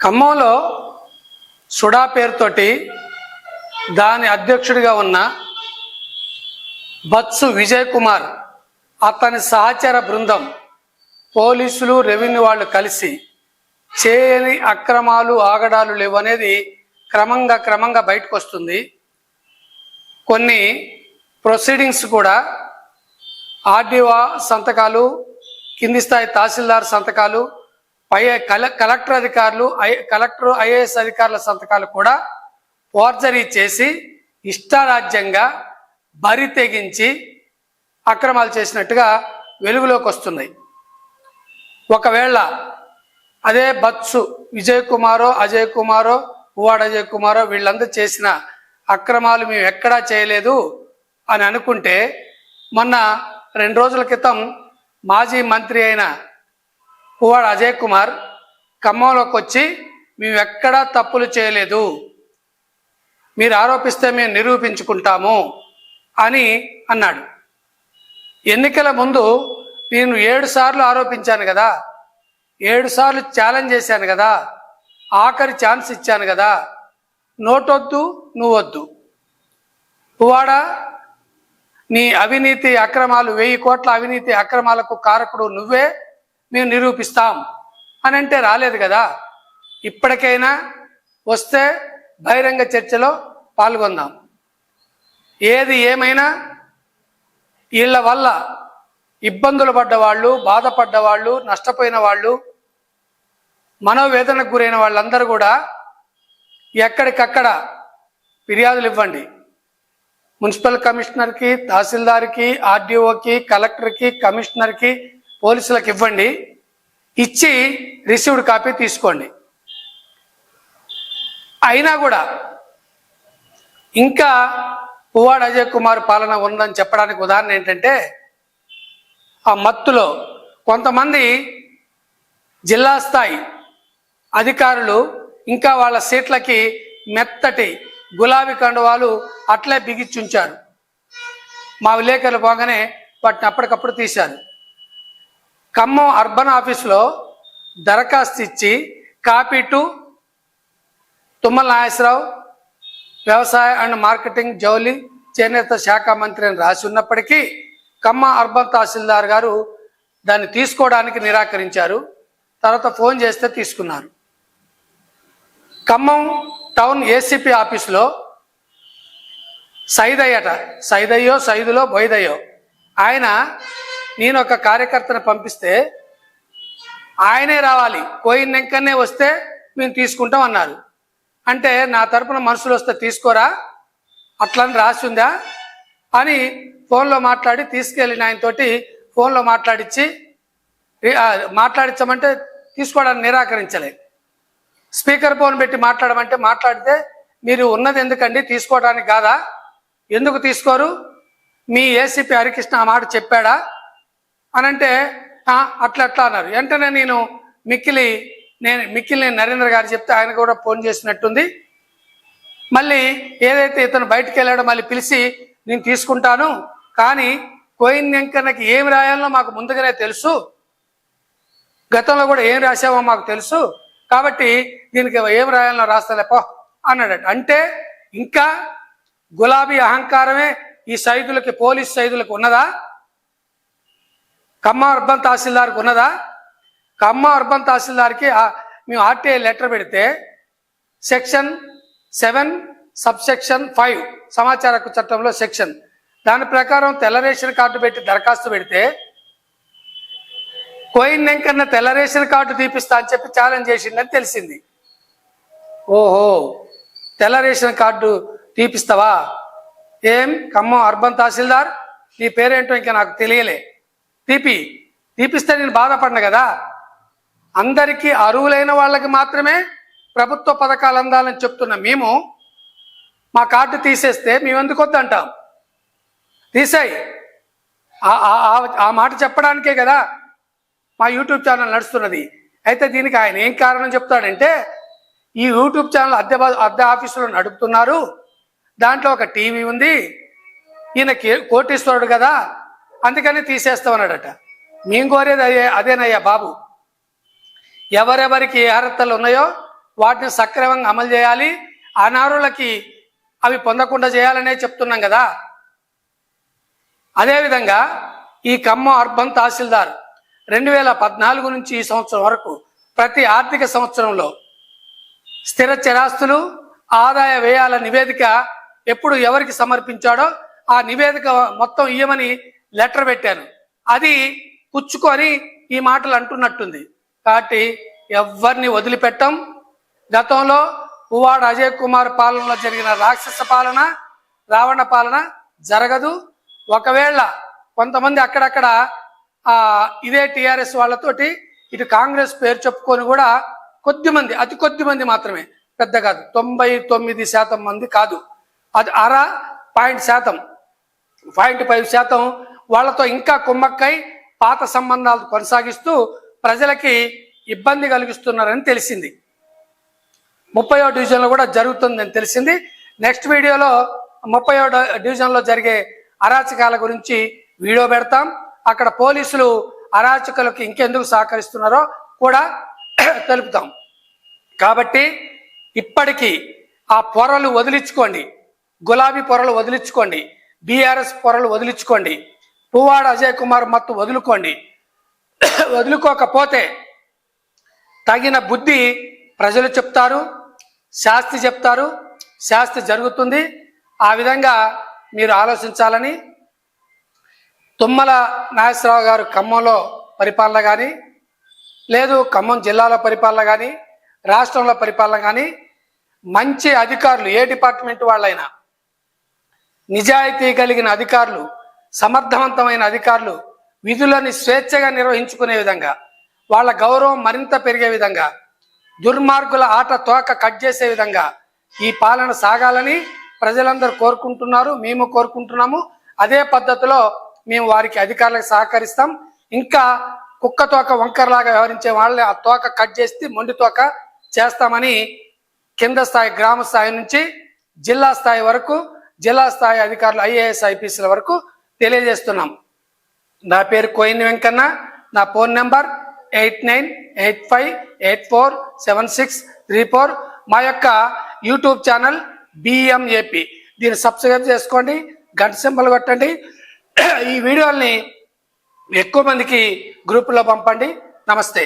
ఖమ్మంలో సుడా పేరుతోటి దాని అధ్యక్షుడిగా ఉన్న బత్సు విజయ్ కుమార్ అతని సహచర బృందం పోలీసులు రెవెన్యూ వాళ్ళు కలిసి చేయని అక్రమాలు ఆగడాలు లేవు అనేది క్రమంగా క్రమంగా బయటకు వస్తుంది కొన్ని ప్రొసీడింగ్స్ కూడా ఆర్డీఓ సంతకాలు కింది స్థాయి తహసీల్దార్ సంతకాలు పై కల కలెక్టర్ అధికారులు ఐ కలెక్టర్ ఐఏఎస్ అధికారుల సంతకాలు కూడా ఫోర్జరీ చేసి ఇష్టారాజ్యంగా బరి తెగించి అక్రమాలు చేసినట్టుగా వెలుగులోకి వస్తున్నాయి. ఒకవేళ అదే బత్సు విజయ్ కుమారో అజయ్ కుమారో పువ్వాడ అజయ్ కుమారో వీళ్ళందరూ చేసిన అక్రమాలు మేము ఎక్కడా చేయలేదు అని అనుకుంటే మొన్న రెండు రోజుల క్రితం మాజీ మంత్రి అయిన పువ్వాడ అజయ్ కుమార్ ఖమ్మంలోకి వచ్చి మేము ఎక్కడా తప్పులు చేయలేదు. మీరు ఆరోపిస్తే మేము నిరూపించుకుంటాము అని అన్నాడు. ఎన్నికల ముందు నేను ఏడు సార్లు ఆరోపించాను కదా ఏడు సార్లు ఛాలెంజ్ చేశాను కదా ఆఖరి ఛాన్స్ ఇచ్చాను కదా నోటొద్దు నువ్వొద్దు. పువ్వాడ నీ అవినీతి అక్రమాలు వెయ్యి కోట్ల అవినీతి అక్రమాలకు కారకుడు నువ్వే మేము నిరూపిస్తాం అని అంటే రాలేదు కదా. ఇప్పటికైనా వస్తే బహిరంగ చర్చలో పాల్గొందాం. ఏది ఏమైనా వీళ్ళ వల్ల ఇబ్బందులు పడ్డవాళ్ళు బాధపడ్డవాళ్ళు నష్టపోయిన వాళ్ళు మనోవేదనకు గురైన వాళ్ళందరూ కూడా ఎక్కడికక్కడ ఫిర్యాదులు ఇవ్వండి. మున్సిపల్ కమిషనర్కి తహసీల్దార్కి ఆర్డీఓకి కలెక్టర్కి కమిషనర్కి పోలీసులకు ఇవ్వండి ఇచ్చి రిసీవ్డ్ కాపీ తీసుకోండి. అయినా కూడా ఇంకా పువ్వాడ అజయ్ కుమార్ పాలన ఉందని చెప్పడానికి ఉదాహరణ ఏంటంటే ఆ మత్తులో కొంతమంది జిల్లా స్థాయి అధికారులు ఇంకా వాళ్ళ సీట్లకి మెత్తటి గులాబీ కండువాలు అట్లే బిగిచ్చుంచారు మా విలేకరులు పోగానే వాటిని అప్పటికప్పుడు తీశారు. ఖమ్మం అర్బన్ ఆఫీసులో దరఖాస్తు ఇచ్చి కాపీ టు తుమ్మల నాగేశ్వరరావు వ్యవసాయ అండ్ మార్కెటింగ్ జౌలి చేనేత శాఖ మంత్రి అని రాసి ఉన్నప్పటికీ ఖమ్మ అర్బన్ తహసీల్దార్ గారు దాన్ని తీసుకోవడానికి నిరాకరించారు. తర్వాత ఫోన్ చేస్తే తీసుకున్నారు. ఖమ్మం టౌన్ ఏసీపీ ఆఫీసులో సైదయ్యట. సైదయ్యో సైదులో బొయ్దయ్యో. ఆయన నేను ఒక కార్యకర్తను పంపిస్తే ఆయనే రావాలి. కోయినెంకనే వస్తే మేము తీసుకుంటాం అన్నారు. అంటే నా తరపున మనుషులు వస్తే తీసుకోరా? అట్లని రాసి ఉందా? అని ఫోన్లో మాట్లాడి తీసుకెళ్ళిన ఆయనతోటి ఫోన్లో మాట్లాడించి మాట్లాడించమంటే తీసుకోవడానికి నిరాకరించలే. స్పీకర్ ఫోన్ పెట్టి మాట్లాడమంటే మాట్లాడితే మీరు ఉన్నది ఎందుకండి? తీసుకోవడానికి కాదా? ఎందుకు తీసుకోరు? మీ ఏసీపీ హరికృష్ణ ఆ మాట చెప్పాడా? అని అంటే అట్లా అట్లా అన్నారు. వెంటనే నేను మిక్కిలి నేను మిక్కిలి నరేంద్ర గారు చెప్తే ఆయన కూడా ఫోన్ చేసినట్టుంది. మళ్ళీ ఏదైతే ఇతను బయటకు వెళ్ళాడో మళ్ళీ పిలిచి నేను తీసుకుంటాను కానీ కోయిన్ వెంకన్నకి ఏం రాయాలో మాకు ముందుగానే తెలుసు. గతంలో కూడా ఏం రాసావో మాకు తెలుసు. కాబట్టి దీనికి ఏం రాయాలో రాస్తలేపో అన్నాడట. అంటే ఇంకా గులాబీ అహంకారమే ఈ సైదులకి పోలీస్ సైదులకు ఉన్నదా? ఖమ్మ అర్బన్ తహసీల్దార్కి ఉన్నదా? ఖమ్మ అర్బన్ తహసీల్దార్కి మేము ఆర్టీఐ లెటర్ పెడితే section seven sub section five సమాచార హక్కు చట్టంలో సెక్షన్. దాని ప్రకారం తెల్ల రేషన్ కార్డు పెట్టి దరఖాస్తు పెడితే కోయిన్ వెంకన్న తెల్ల రేషన్ కార్డు తీపిస్తా అని చెప్పి ఛాలెంజ్ చేసిందని తెలిసింది. ఓహో తెల్ల రేషన్ కార్డు తీపిస్తావా? ఏం? ఖమ్మం అర్బన్ తహసీల్దార్? నీ పేరేంటో ఇంకా నాకు తెలియలే. తీపి తీపిస్తే నేను బాధపడిన కదా? అందరికీ అరువులైన వాళ్ళకి మాత్రమే ప్రభుత్వ పథకాలు అందాలని చెప్తున్న మేము మా కార్డు తీసేస్తే మేము ఎందుకు వద్దంటాం? తీసాయి. ఆ- ఆ- మాట చెప్పడానికే కదా మా యూట్యూబ్ ఛానల్ నడుస్తున్నది. అయితే దీనికి ఆయన ఏం కారణం చెప్తాడంటే ఈ యూట్యూబ్ ఛానల్ అద్దె అద్దె ఆఫీసులో నడుపుతున్నారు. దాంట్లో ఒక టీవీ ఉంది. ఈయన కోటీశ్వరుడు కదా. అందుకని తీసేస్తామన్నాడట. మేము కోరేది అదే అదేనయ్యా బాబు. ఎవరెవరికి ఏ అర్హతలు ఉన్నాయో వాటిని సక్రమంగా అమలు చేయాలి. అనారులకి అవి పొందకుండా చేయాలనే చెప్తున్నాం కదా. అదేవిధంగా ఈ ఖమ్మం అర్బన్ తహసీల్దార్ రెండు వేల పద్నాలుగు నుంచి ఈ సంవత్సరం వరకు ప్రతి ఆర్థిక సంవత్సరంలో స్థిర చరాస్తులు ఆదాయ వ్యయాల నివేదిక ఎప్పుడు ఎవరికి సమర్పించాడో ఆ నివేదిక మొత్తం ఇయ్యమని లెటర్ పెట్టాను. అది పుచ్చుకొని ఈ మాటలు అంటున్నట్టుంది. కాబట్టి ఎవరిని వదిలిపెట్టం. గతంలో పువ్వాడ అజయ్ కుమార్ పాలనలో జరిగిన రాక్షస పాలన రావణ పాలన జరగదు. ఒకవేళ కొంతమంది అక్కడక్కడ ఇదే టిఆర్ఎస్ వాళ్ళతోటి ఇటు కాంగ్రెస్ పేరు చెప్పుకొని కూడా కొద్దిమంది అతి కొద్ది మంది మాత్రమే పెద్ద కాదు తొంభై తొమ్మిది శాతం మంది కాదు. అది అర పాయింట్ శాతం పాయింట్ ఫైవ్ శాతం వాళ్ళతో ఇంకా కుమ్మక్కై పాత సంబంధాలు కొనసాగిస్తూ ప్రజలకి ఇబ్బంది కలిగిస్తున్నారని తెలిసింది. ముప్పయో డివిజన్లో కూడా జరుగుతుందని తెలిసింది. నెక్స్ట్ వీడియోలో ముప్పయో డివిజన్లో జరిగే అరాచకాల గురించి వీడియో పెడతాం. అక్కడ పోలీసులు అరాచకులకు ఇంకెందుకు సహకరిస్తున్నారో కూడా తెలుపుతాం. కాబట్టి ఇప్పటికీ ఆ పొరలు వదిలించుకోండి. గులాబీ పొరలు వదిలించుకోండి. బీఆర్ఎస్ పొరలు వదిలించుకోండి. పువ్వాడ అజయ్ కుమార్ మత్తు వదులుకోండి. వదులుకోకపోతే తగిన బుద్ధి ప్రజలు చెప్తారు శాస్తి చెప్తారు శాస్తి జరుగుతుంది. ఆ విధంగా మీరు ఆలోచించాలని తుమ్మల నాగేశ్వరరావు గారు ఖమ్మంలో పరిపాలన కానీ లేదు ఖమ్మం జిల్లాలో పరిపాలన కానీ రాష్ట్రంలో పరిపాలన కానీ మంచి అధికారులు ఏ డిపార్ట్మెంట్ వాళ్ళైనా నిజాయితీ కలిగిన అధికారులు సమర్థవంతమైన అధికారులు విధులని స్వేచ్ఛగా నిర్వహించుకునే విధంగా వాళ్ళ గౌరవం మరింత పెరిగే విధంగా దుర్మార్గుల ఆట తోక కట్ చేసే విధంగా ఈ పాలన సాగాలని ప్రజలందరూ కోరుకుంటున్నారు మేము కోరుకుంటున్నాము. అదే పద్ధతిలో మేము వారికి అధికారులకు సహకరిస్తాం. ఇంకా కుక్క తోక వంకరలాగా వ్యవహరించే వాళ్ళని ఆ తోక కట్ చేసి మొండి తోక చేస్తామని కింద స్థాయి గ్రామ స్థాయి నుంచి జిల్లా స్థాయి వరకు జిల్లా స్థాయి అధికారులు ఐఏఎస్ ఐపీఎస్ల వరకు తెలియజేస్తున్నాం. నా పేరు కోయిన్ వెంకన్న. నా phone number eight nine eight five eight four seven six three four. మా యొక్క యూట్యూబ్ ఛానల్ బిఎంఏపి. దీన్ని సబ్స్క్రైబ్ చేసుకోండి గంట సింబల్ కొట్టండి. ఈ వీడియోల్ని ఎక్కువ మందికి గ్రూపులో పంపండి. నమస్తే.